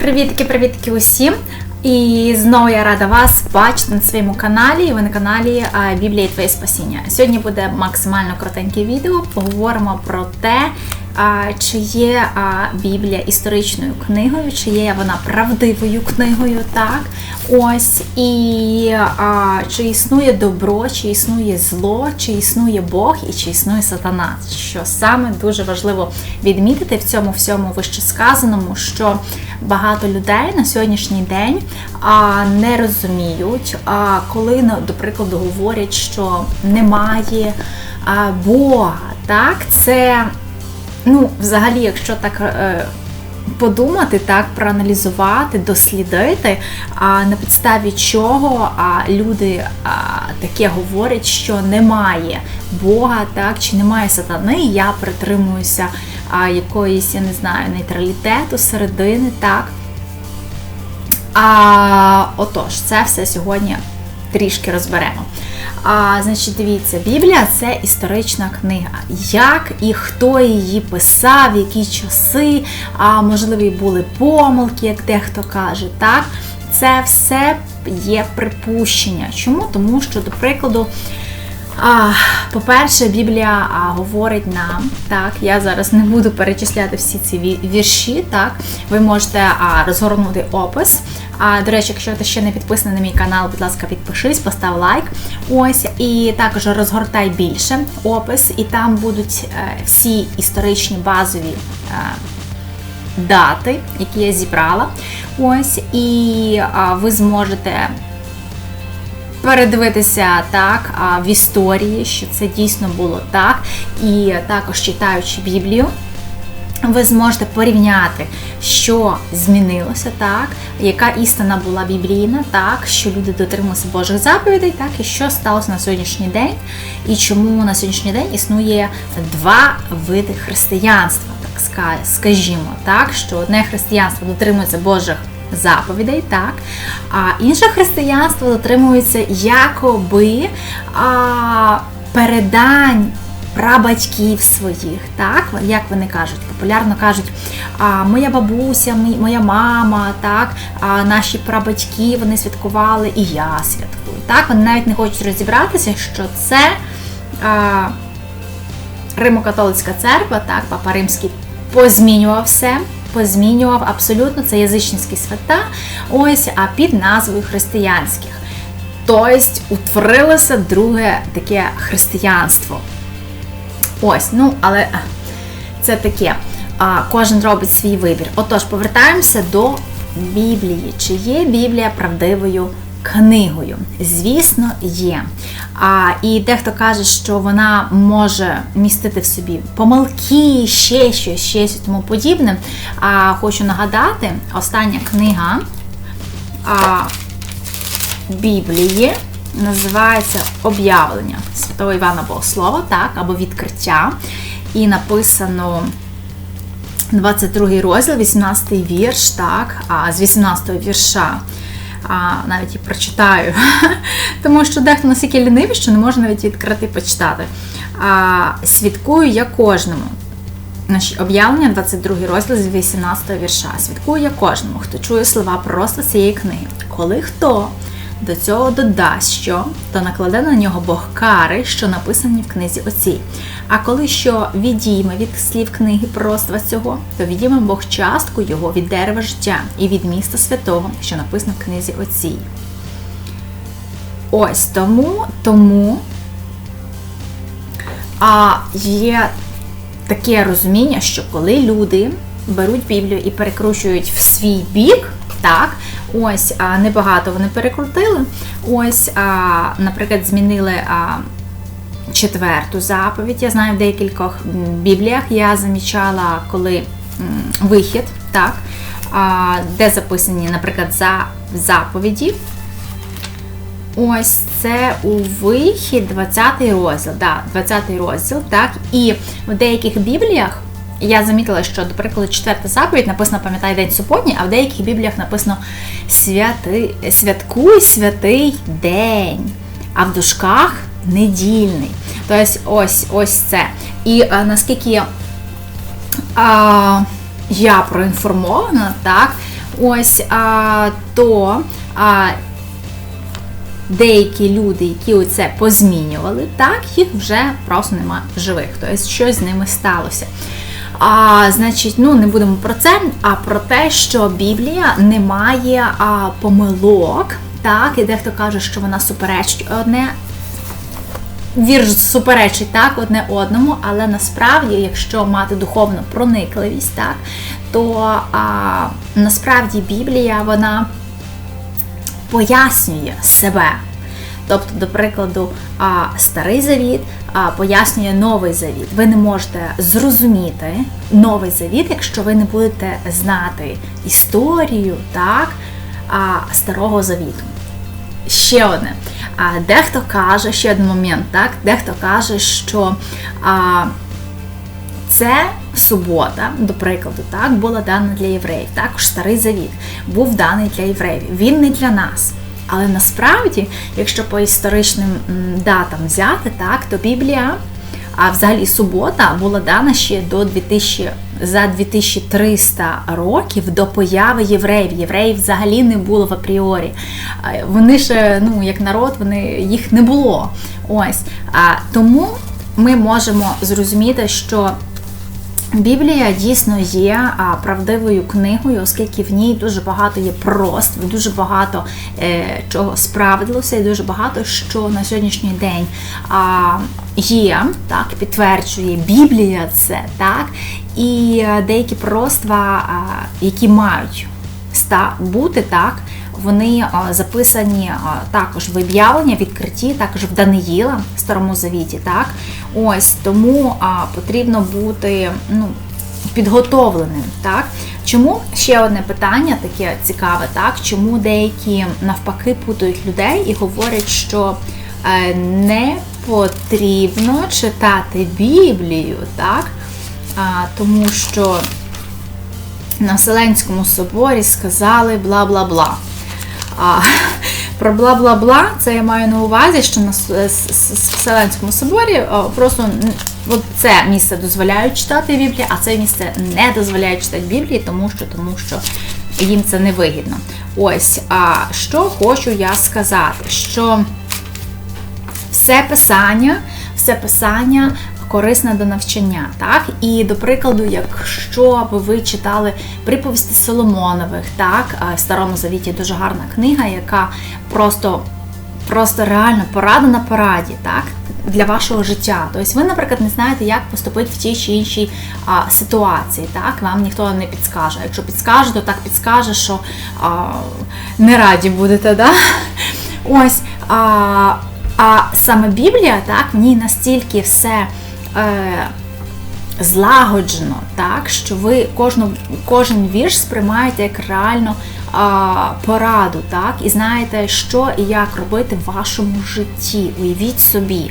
Привітки, привітки усім! І знову я рада вас бачити на своєму каналі. Ви на каналі Біблія і Твоє Спасіння. Сьогодні буде максимально коротеньке відео. Поговоримо про те, чи є Біблія історичною книгою, чи є вона правдивою книгою, так? Ось. І а, чи існує добро, чи існує зло, чи існує Бог і чи існує сатана. Що саме дуже важливо відмітити в цьому всьому вище сказаному, що багато людей на сьогоднішній день а, не розуміють, а коли, ну, до прикладу, говорять, що немає а, Бога, так, це, ну, взагалі, якщо так. Е, Подумати так, проаналізувати, дослідити, а на підставі чого а, люди а, таке говорять, що немає Бога, так чи немає сатани. Я притримуюся а, якоїсь, я не знаю, нейтралітету, середини, так. А, Отож, це все сьогодні трішки розберемо. А, Значить, дивіться, Біблія це історична книга. Як і хто її писав, які часи, а можливо, були помилки, як дехто каже. так? Це все є припущення. Чому? Тому що, до прикладу, По-перше, Біблія говорить нам, так, я зараз не буду перечисляти всі ці вірші, так, ви можете розгорнути опис. А, До речі, якщо ти ще не підписаний на мій канал, будь ласка, підпишись, постав лайк. Ось, і також розгортай більше опис, і там будуть е, всі історичні базові. Е, Дати, які я зібрала, ось, і ви зможете передивитися так в історії, що це дійсно було так, і також читаючи Біблію. Ви зможете порівняти, що змінилося, так, яка істина була біблійна, так, що люди дотрималися Божих заповідей, так, і що сталося на сьогоднішній день, і чому на сьогоднішній день існує два види християнства, так скажімо, так, що одне християнство дотримується Божих заповідей, так? А інше християнство дотримується якоби а, передань прабатьків своїх, так, як вони кажуть, популярно кажуть, а, моя бабуся, моя мама, так, а наші прабатьки вони святкували, і я святкую. Так, Вони навіть не хочуть розібратися, що це а, Римо-католицька церква, так, Папа Римський позмінював все позмінював абсолютно це язичницькі свята, ось, а під назвою християнських. Тобто утворилося друге таке християнство. Ось, ну, але це таке. А, Кожен робить свій вибір. Отож, повертаємося до Біблії. Чи є Біблія правдивою книгою. Звісно, є. А, І дехто каже, що вона може містити в собі помилки, ще щось, ще щось тому подібне. А хочу нагадати, остання книга а, Біблії називається Об'явлення Святого Івана Богослова, так, або відкриття. І написано. 22 розділ, 18 вірш, так, а з 18 вірша а, навіть і прочитаю. Тому що дехто настільки лінивий, що не може навіть відкрити і почитати. А, Свідкую я кожному. Наші об'явлення 22 розділ з 18 вірша. Свідкую я кожному, хто чує слова просто цієї книги. Коли хто до цього додасть що, то накладе на нього Бог кари, що написані в книзі оцій. А коли що відійме від слів книги пророцтва цього, то відійме Бог частку його від дерева життя і від міста святого, що написано в книзі оцій. Ось тому, тому а, є таке розуміння, що коли люди беруть Біблію і перекручують в свій бік, так, ось а, небагато вони перекрутили. Ось, а, наприклад, змінили а, четверту заповідь. Я знаю в декількох бібліях я замічала, коли вихід, так, де записані, наприклад, за заповіді. Ось це у вихід 20 розділ. Да, 20 розділ, так, і в деяких бібліях я замітила, що, до прикладу, четверта заповідь написано Пам'ятай день суботній, а в деяких бібліях написано святи, Святкуй святий день, а в дужках недільний. Тобто ось ось це. І а, наскільки а, я проінформована, так, ось а, то а, деякі люди, які це позмінювали, так, їх вже просто немає в живих. Тобто щось з ними сталося. А, Значить, ну не будемо про це, а про те, що Біблія не має а, помилок. Так, і дехто каже, що вона суперечить одне. Вірш суперечить так одне одному, але насправді, якщо мати духовну проникливість, так, то а, насправді Біблія вона пояснює себе. Тобто, до прикладу, старий завіт пояснює новий завіт. Ви не можете зрозуміти новий завіт, якщо ви не будете знати історію так, старого завіту. Ще одне. Дехто каже, ще один момент, так, дехто каже, що це субота, до прикладу, так, була дана для євреїв. Також старий завіт був даний для євреїв. Він не для нас. Але насправді, якщо по історичним датам взяти, так, то Біблія, а взагалі субота була дана ще до 2000, за 2300 років до появи євреїв. Євреїв взагалі не було в апріорі. Вони ще, ну, як народ, вони, їх не було. Ось. А, Тому ми можемо зрозуміти, що Біблія дійсно є правдивою книгою, оскільки в ній дуже багато є прост, дуже багато е, чого справдилося, і дуже багато що на сьогоднішній день є, так, підтверджує Біблія це, так, і деякі пророцтва, які мають бути так, вони записані також в об'явлення, відкритті, також в Даниїла в Старому Завіті. Так? Ось Тому потрібно бути ну, підготовленим. Так? Чому ще одне питання таке цікаве, так? чому деякі навпаки путають людей і говорять, що е, не потрібно читати Біблію, так? тому що на Вселенському соборі сказали бла бла бла. А про бла-бла-бла, це я маю на увазі, що на Вселенському соборі просто от це місце дозволяють читати Біблію, а це місце не дозволяє читати Біблію, тому що тому що їм це не вигідно. Ось, а що хочу я сказати, що все писання, все писання корисне до навчання. Так? І до прикладу, якщо б ви читали приповісти Соломонових, так, в Старому Завіті дуже гарна книга, яка просто просто реально порада на пораді, так? Для вашого життя. Тобто ви, наприклад, не знаєте, як поступити в тій чи іншій а, ситуації. Так? Вам ніхто не підскаже. Якщо підскаже, то так підскаже, що а, не раді будете. Да? Ось. А, а саме Біблія, так, в ній настільки все е, злагоджено, так, що ви кожну, кожен вірш сприймаєте як реально е, пораду, так, і знаєте, що і як робити в вашому житті. Уявіть собі.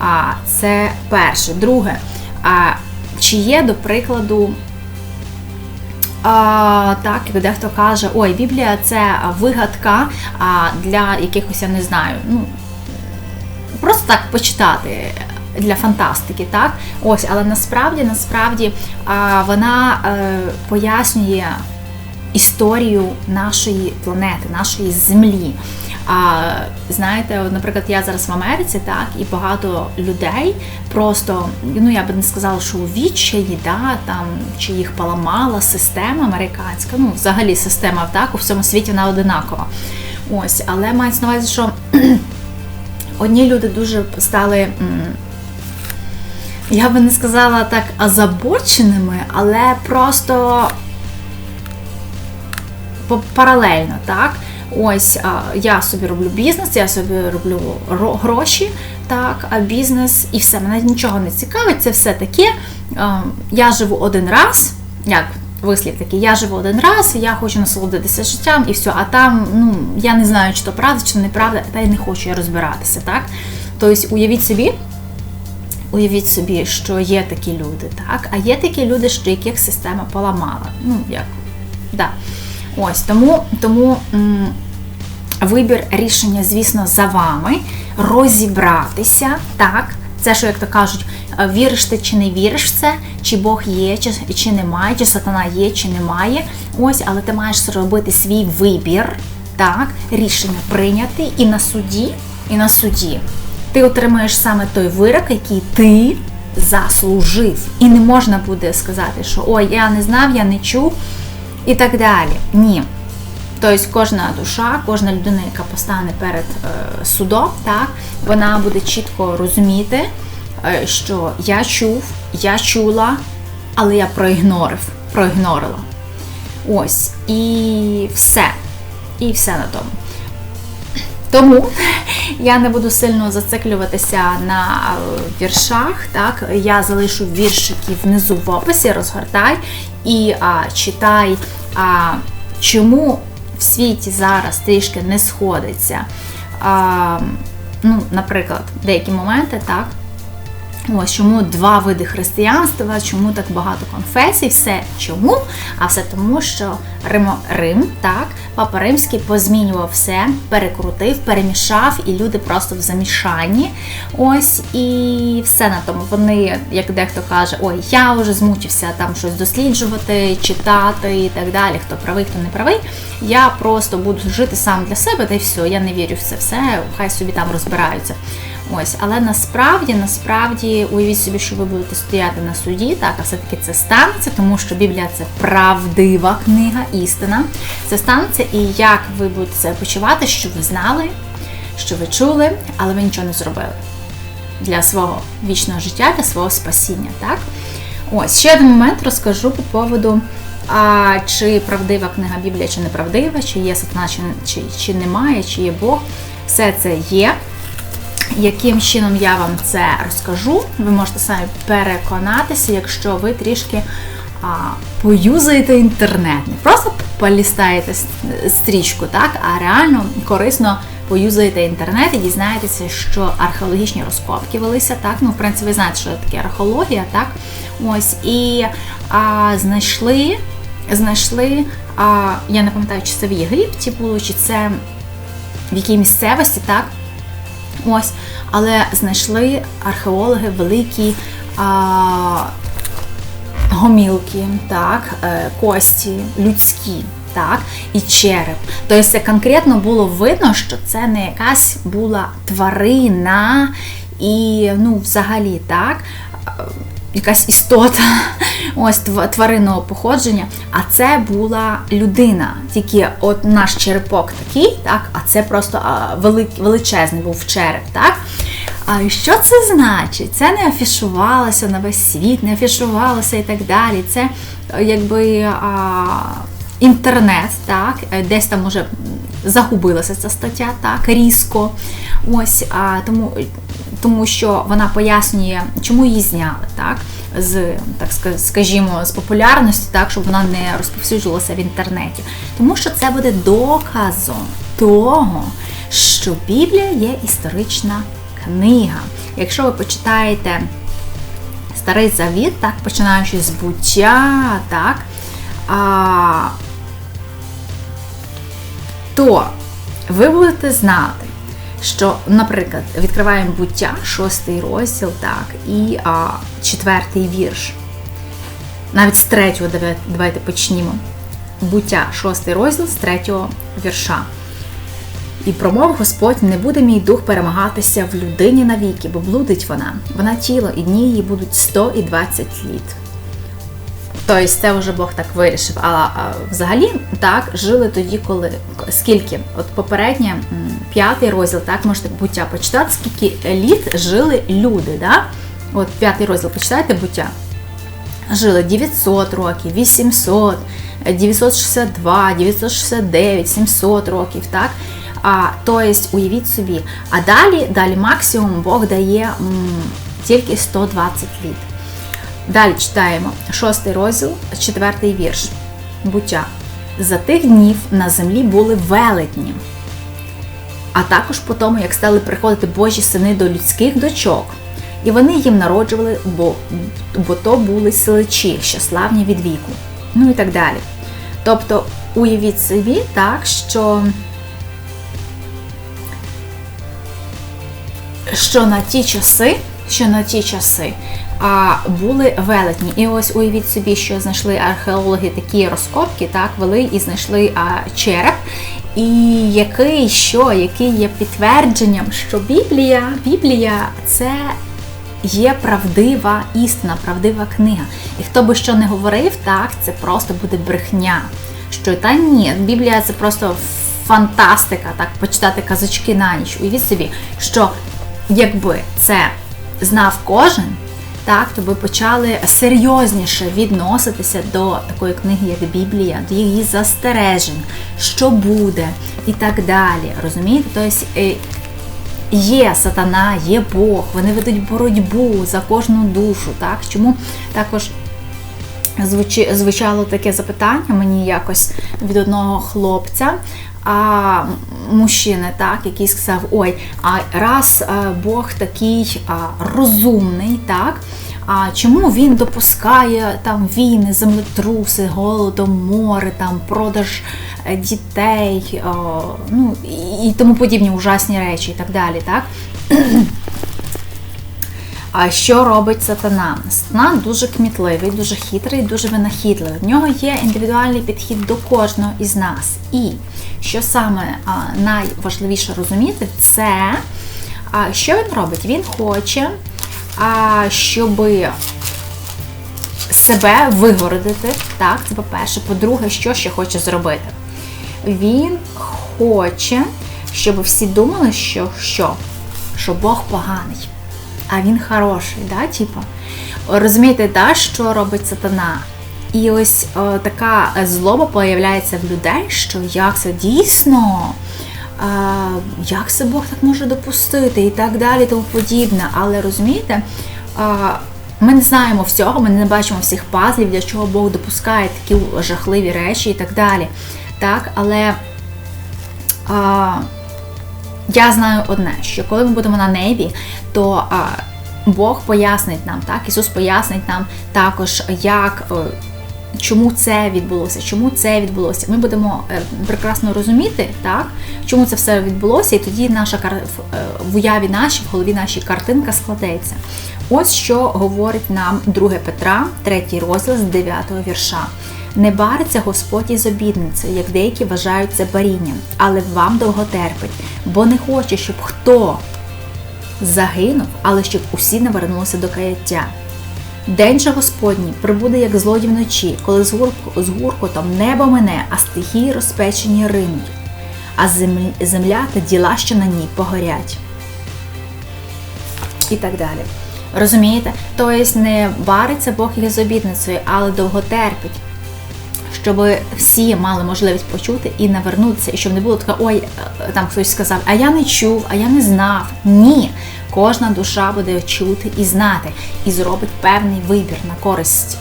А, Це перше. Друге, а, чи є, до прикладу, а, Так, дехто каже, ой, Біблія це вигадка а, для якихось, я не знаю, ну, просто так почитати для фантастики, так? Ось, але насправді, насправді вона е, пояснює історію нашої планети, нашої землі. А знаєте, наприклад, я зараз в Америці, так, і багато людей просто, ну я би не сказала, що у відчаї, да, там чи їх поламала система американська, ну взагалі система так, у всьому світі вона одинакова. Ось, але мається на увазі, що одні люди дуже стали я би не сказала так озабоченими, але просто паралельно, так? Ось я собі роблю бізнес, я собі роблю гроші, так, а бізнес і все. Мене нічого не цікавить, це все таке. Я живу один раз, як вислів такий, я живу один раз, я хочу насолодитися життям і все. А там, ну, я не знаю, чи то правда, чи неправда, та й не хочу я розбиратися. так? Тобто, уявіть собі. Уявіть собі, що є такі люди, так? А є такі люди, що яких система поламала. Ну, як, да. Ось, тому тому м, вибір рішення, звісно, за вами розібратися, так, Це, що як то кажуть, е, віриш ти чи не віриш в це, чи Бог є, чи, чи немає, чи сатана є, чи немає. Ось, але ти маєш зробити свій вибір, так, рішення прийняти і на суді, і на суді ти отримаєш саме той вирок, який ти заслужив. І не можна буде сказати, що ой, я не знав, я не чув і так далі. Ні. Тобто кожна душа, кожна людина, яка постане перед е, судом, так, вона буде чітко розуміти, е, що я чув, я чула, але я проігнорив, проігнорила. Ось, і все. І все на тому. Тому я не буду сильно зациклюватися на е, віршах. Так, Я залишу віршики внизу в описі, розгортай і а, читай, а, чому в світі зараз трішки не сходиться. Ну, Наприклад, деякі моменти, так. Ось чому два види християнства, чому так багато конфесій, все чому? А все тому, що Рим, Рим, так, Папа Римський позмінював все, перекрутив, перемішав, і люди просто в замішанні. Ось і все на тому. Вони, як дехто каже, ой, я вже змучився там щось досліджувати, читати і так далі. Хто правий, хто не правий. Я просто буду жити сам для себе, та й все. Я не вірю в це все, хай собі там розбираються. Ось, але насправді, насправді, уявіть собі, що ви будете стояти на суді, так, а все-таки це станеться, тому що Біблія це правдива книга, істина. Це станеться, і як ви будете себе почувати, що ви знали, що ви чули, але ви нічого не зробили для свого вічного життя, для свого спасіння. так? Ось, ще один момент розкажу по поводу. А чи правдива книга Біблія, чи неправдива, чи є сатана, чи, чи, чи немає, чи є Бог. Все це є яким чином я вам це розкажу, ви можете самі переконатися, якщо ви трішки а, поюзаєте інтернет. Не просто полістаєте стрічку, так, а реально корисно поюзаєте інтернет і дізнаєтеся, що археологічні розкопки велися. так, ну, В принципі, ви знаєте, що таке археологія, так? Ось, і а, знайшли, знайшли, а, я не пам'ятаю, чи це в Єгипті було, чи це в якій місцевості, так? Ось, але знайшли археологи великі а, гомілки, так, е, кості, людські. Так, і череп. Тобто це конкретно було видно, що це не якась була тварина, і ну, взагалі так, якась істота ось тваринного походження, а це була людина. Тільки от наш черепок такий, так, а це просто величезний був череп. так. А що це значить? Це не афішувалося на весь світ, не афішувалося і так далі. Це якби а, інтернет, так, десь там уже загубилася ця стаття так, різко. Ось, а, Тому тому що вона пояснює, чому її зняли, так, з так скажімо, з популярності, так, щоб вона не розповсюджувалася в інтернеті. Тому що це буде доказом того, що Біблія є історична книга. Якщо ви почитаєте Старий Завіт, так, починаючи з буття, так, а, то ви будете знати, що, наприклад, відкриваємо буття, шостий розділ, так, і а, четвертий вірш. Навіть з третього давайте почнімо. Буття, шостий розділ з третього вірша. І промов Господь, не буде мій дух перемагатися в людині навіки, бо блудить вона. Вона тіло, і дні її будуть 100 і 20 літ. Тобто це вже Бог так вирішив. А, а взагалі так жили тоді, коли скільки? От попереднє п'ятий розділ, так можете буття почитати, скільки літ жили люди. Да? От п'ятий розділ почитайте буття. Жили 900 років, 800, 962, 969, 700 років. так? А, Тобто, уявіть собі. А далі, далі максимум Бог дає м, тільки 120 літ. Далі читаємо шостий розділ, четвертий вірш. Буття. За тих днів на землі були велетні. А також по тому, як стали приходити Божі сини до людських дочок. І вони їм народжували, бо бо то були силичі, що славні від віку. Ну і так далі. Тобто, уявіть собі так, що що на ті часи що на ті часи були велетні. І ось уявіть собі, що знайшли археологи такі розкопки, так, вели і знайшли а, череп. І який що, який є підтвердженням, що Біблія, Біблія це є правдива істина, правдива книга. І хто би що не говорив, так, це просто буде брехня. Що та ні, Біблія це просто фантастика, так, почитати казочки на ніч. Уявіть собі, що якби це знав кожен, так, то ви почали серйозніше відноситися до такої книги, як Біблія, до її застережень, що буде і так далі. Розумієте? Тобто є сатана, є Бог, вони ведуть боротьбу за кожну душу. Так? Чому також звучало таке запитання мені якось від одного хлопця? А, мужчини, так, який сказав, ой, а раз а, Бог такий а, розумний, так, а чому він допускає там війни, землетруси, голодомори, там продаж е, дітей, о, ну і тому подібні ужасні речі і так далі, так? А що робить сатана? Сатана дуже кмітливий, дуже хитрий, дуже винахідливий. В нього є індивідуальний підхід до кожного із нас. І що саме найважливіше розуміти, це що він робить? Він хоче, щоб себе вигородити. Так, це по-перше. По-друге, що ще хоче зробити? Він хоче, щоб всі думали, що що? Що Бог поганий а він хороший, да, типу. Розумієте, да, що робить сатана? І ось о, така злоба появляється в людей, що як це дійсно, е, як це Бог так може допустити, і так далі, тому подібне. Але розумієте, е, ми не знаємо всього, ми не бачимо всіх пазлів, для чого Бог допускає такі жахливі речі і так далі. Так, Але е, я знаю одне, що коли ми будемо на небі, то а, Бог пояснить нам, так, Ісус пояснить нам також, як. Чому це відбулося, чому це відбулося? Ми будемо е, прекрасно розуміти, так, чому це все відбулося, і тоді наша е, в уяві нашій, в голові нашій картинка складеться. Ось що говорить нам 2 Петра, 3 розділ з 9 вірша. Не бариться Господь із обідницею, як деякі вважають це барінням, але вам довго терпить, бо не хоче, щоб хто загинув, але щоб усі не вернулися до каяття. День же Господній прибуде, як злодій вночі, коли з, гурку, гуркотом небо мене, а стихії розпечені ринуть, а земля та діла, що на ній погорять. І так далі. Розумієте? Тобто не бариться Бог із обідницею, але довго терпить щоб всі мали можливість почути і навернутися, і щоб не було таке, ой, е, там хтось сказав, а я не чув, а я не знав. Ні. Кожна душа буде чути і знати, і зробить певний вибір на користь.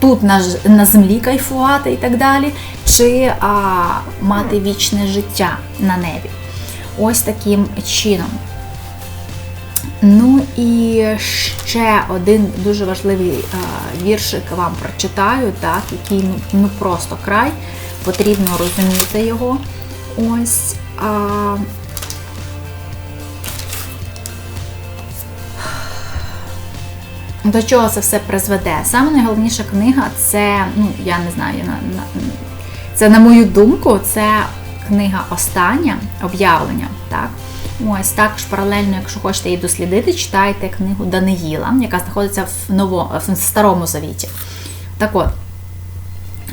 Тут на на землі кайфувати і так далі, чи а, мати вічне життя на небі. Ось таким чином. Ну і ще один дуже важливий а, віршик вам прочитаю, так, який ну просто край, потрібно розуміти його. Ось. А, До чого це все призведе? Саме найголовніша книга це, ну, я не знаю, на, на, це, на мою думку, це книга остання об'явлення. так? Ось також паралельно, якщо хочете її дослідити, читайте книгу Даниїла, яка знаходиться в ново, в Старому Завіті. Так от,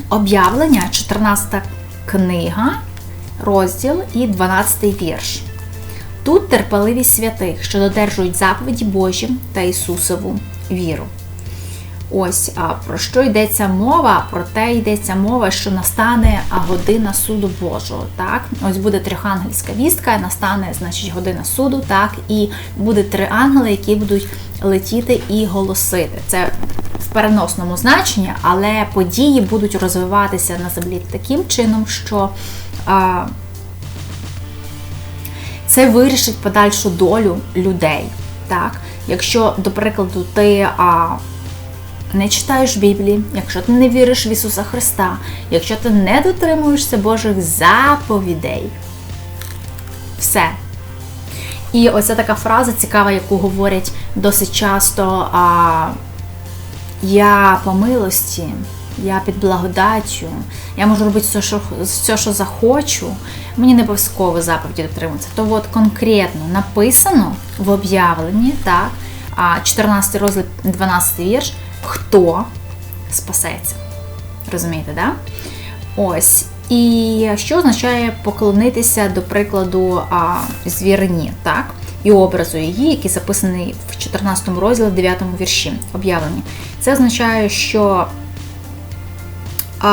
об'явлення, 14 книга, розділ і 12 вірш. Тут терпеливість святих, що додержують заповіді Божі та Ісусову віру. Ось про що йдеться мова? Про те йдеться мова, що настане година суду Божого. Так, ось буде трьохангельська вістка, настане, значить, година суду, так, і буде три ангели, які будуть летіти і голосити. Це в переносному значенні, але події будуть розвиватися на землі таким чином, що а, це вирішить подальшу долю людей. Так, Якщо, до прикладу, ти а, не читаєш Біблії, якщо ти не віриш в Ісуса Христа, якщо ти не дотримуєшся Божих заповідей, все. І оця така фраза цікава, яку говорять досить часто. А, Я по милості, я під благодаттю, я можу робити все, що все, що захочу. Мені не обов'язково заповіді дотримуватися. То от конкретно написано в об'явленні, так, 14 розділ, 12 вірш, хто спасеться. Розумієте, да? Ось. І що означає поклонитися, до прикладу, звірині, так? І образу її, який записаний в 14 розділі, 9 вірші об'явлені. Це означає, що а,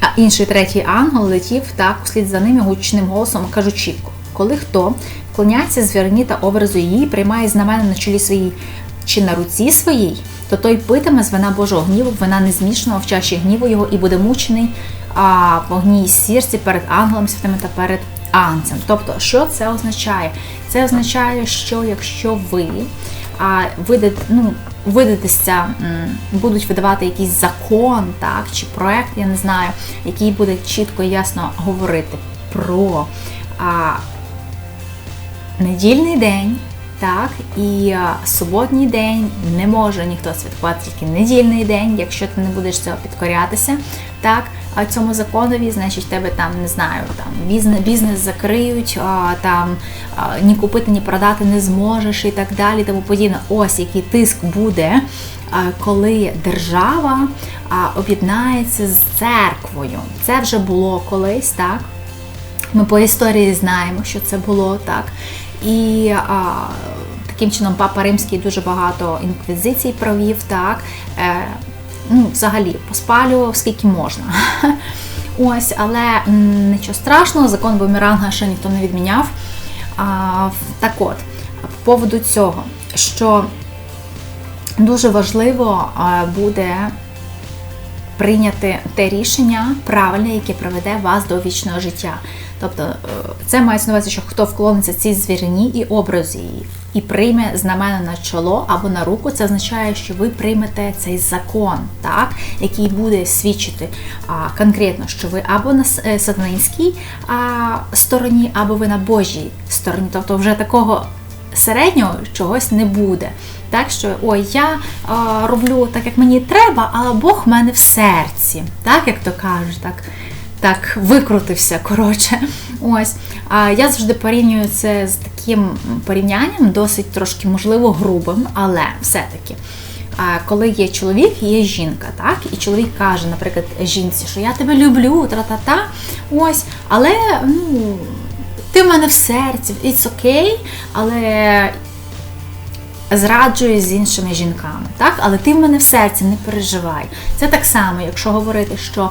а інший третій ангел летів так услід за ними гучним голосом, кажучи, коли хто вклоняється звірині та образу її, приймає знамена на чолі своїй чи на руці своїй, то той питиме з вина Божого гніву, вина незмішного в чаші гніву його і буде мучений а, в огні і сірці перед ангелом святими та перед анцем. Тобто, що це означає? Це означає, що якщо ви а, видат, ну, видатися, будуть видавати якийсь закон, так, чи проект, я не знаю, який буде чітко і ясно говорити про а, недільний день. Так, і суботній день не може ніхто святкувати тільки недільний день, якщо ти не будеш цього підкорятися. Так, а цьому законові, значить, тебе там не знаю, там бізнес бізнес закриють, а, там а, ні купити, ні продати не зможеш і так далі. Тому подібне. Ось який тиск буде, а, коли держава а, об'єднається з церквою. Це вже було колись, так. Ми по історії знаємо, що це було так. І а, таким чином Папа Римський дуже багато інквізицій провів, так, е, ну, взагалі поспалював скільки можна. Ось, але нічого страшного, закон Бумеранга ще ніхто не відміняв. А, Так от, по поводу цього, що дуже важливо буде прийняти те рішення правильне, яке приведе вас до вічного життя. Тобто е, це мається на увазі, що хто вклониться цій звірині і образі її, і прийме знамена на чоло або на руку, це означає, що ви приймете цей закон, так, який буде свідчити а, конкретно, що ви або на е, сатанинській а, стороні, або ви на Божій стороні. Тобто вже такого середнього чогось не буде. Так що, ой, я а, роблю так, як мені треба, але Бог в мене в серці, так, як то кажуть, так так викрутився. коротше. Ось. А я завжди порівнюю це з таким порівнянням, досить трошки, можливо, грубим, але все-таки. Коли є чоловік, є жінка, так? І чоловік каже, наприклад, жінці, що я тебе люблю, тра-та-та, ось, але ну, ти в мене в серці, it's okay, але зраджуюсь з іншими жінками, так? Але ти в мене в серці не переживай. Це так само, якщо говорити, що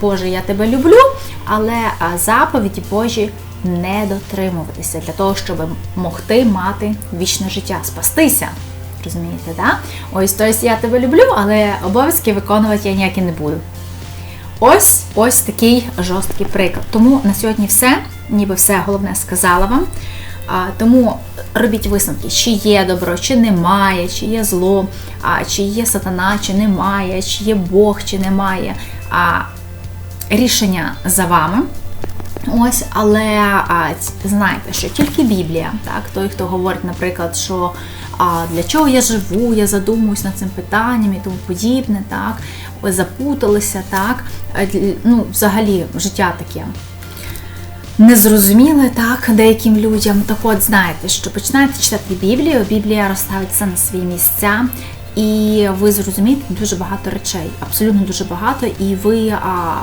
Боже, я тебе люблю, але заповіді Божі не дотримуватися для того, щоб могти мати вічне життя, спастися. Розумієте, да? Ось тобто я тебе люблю, але обов'язки виконувати я ніякі не буду. Ось ось такий жорсткий приклад. Тому на сьогодні все, ніби все головне сказала вам. Тому робіть висновки, чи є добро, чи немає, чи є зло, чи є сатана, чи немає, чи є Бог, чи немає. Рішення за вами. Ось, але а, знаєте, що тільки Біблія, так, той, хто говорить, наприклад, що а, для чого я живу, я задумуюсь над цим питанням і тому подібне, так, запуталися, так, ну, взагалі життя таке незрозуміле так деяким людям. Так от знаєте, що починаєте читати Біблію, Біблія розставить все на свої місця, і ви зрозумієте дуже багато речей, абсолютно дуже багато, і ви а,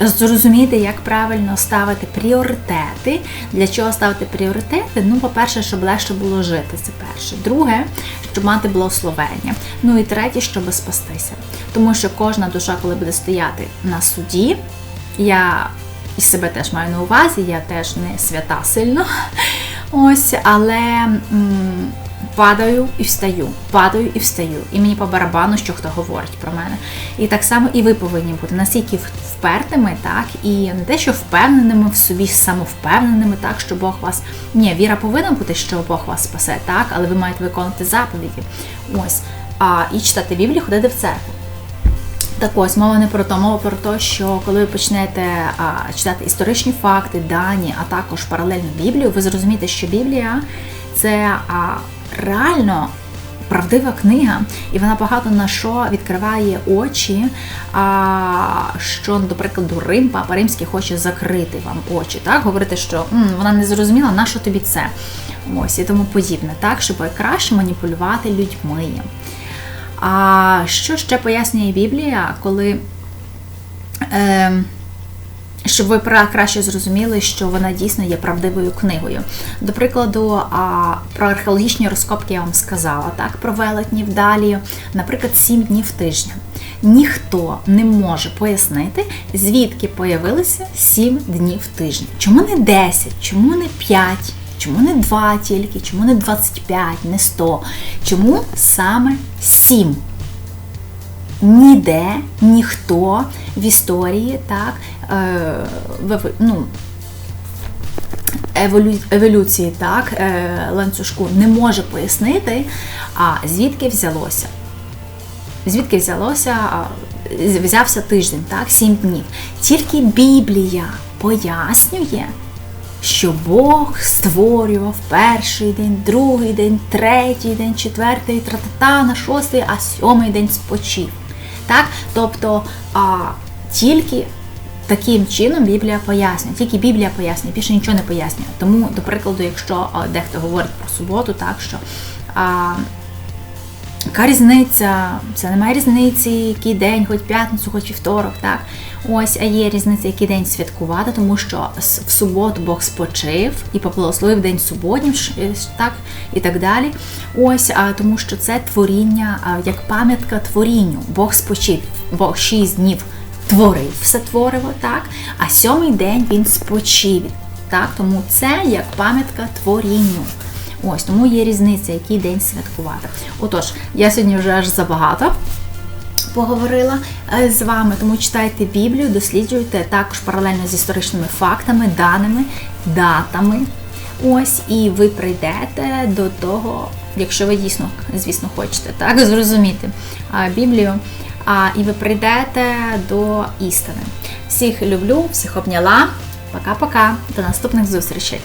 зрозумієте, як правильно ставити пріоритети. Для чого ставити пріоритети? Ну, по-перше, щоб легше було жити. Це перше. Друге, щоб мати благословення. Ну і третє, щоб спастися. Тому що кожна душа, коли буде стояти на суді, я і себе теж маю на увазі, я теж не свята сильно. Ось, але м, падаю і встаю, падаю і встаю. І мені по барабану, що хто говорить про мене. І так само і ви повинні бути настільки впертими, так, і не те, що впевненими в собі, самовпевненими, так, що Бог вас. Ні, віра повинна бути, що Бог вас спасе, так, але ви маєте виконувати заповіді. Ось. А, І читати Біблію, ходити в церкву. Так ось мова не про то, мова про те, що коли ви почнете а, читати історичні факти, дані, а також паралельно Біблію, ви зрозумієте, що Біблія це а, реально правдива книга, і вона багато на що відкриває очі. А, Що, до прикладу, Рим, папа Римський хоче закрити вам очі, так говорити, що М, вона не зрозуміла, на що тобі це. Ось і тому подібне, так, щоб краще маніпулювати людьми. А що ще пояснює Біблія, коли. Е, щоб ви краще зрозуміли, що вона дійсно є правдивою книгою. До прикладу, про археологічні розкопки я вам сказала, так, про велетнів далі, наприклад, сім днів тижня. Ніхто не може пояснити, звідки появилися сім днів тижня. Чому не 10, чому не 5, чому не 2 тільки, чому не 25, не 100, чому саме 7? Ніде ніхто в історії так, е, ну, еволю, еволюції так, е, ланцюжку не може пояснити, а звідки взялося. Звідки взялося, взявся тиждень, так, сім днів. Тільки Біблія пояснює, що Бог створював перший день, другий день, третій день, четвертий, тратата на шостий, а сьомий день спочив. Так? Тобто а, тільки таким чином Біблія пояснює, тільки Біблія пояснює, більше нічого не пояснює. Тому, до прикладу, якщо а, дехто говорить про суботу, так що а, яка різниця? Це немає різниці, який день, хоч п'ятницю, хоч вівторок, так? Ось, а є різниця, який день святкувати, тому що в суботу Бог спочив і поблагословив день суботнім, так, і так далі. Ось, а тому що це творіння, як пам'ятка творінню. Бог спочив, Бог шість днів творив все твориво, так, а сьомий день він спочив. Так, Тому це як пам'ятка творінню. Ось, тому є різниця, який день святкувати. Отож, я сьогодні вже аж забагато поговорила е, з вами, тому читайте Біблію, досліджуйте також паралельно з історичними фактами, даними, датами. Ось, і ви прийдете до того, якщо ви дійсно, звісно, хочете так, зрозуміти Біблію, а, і ви прийдете до істини. Всіх люблю, всіх обняла. Пока-пока, до наступних зустрічей!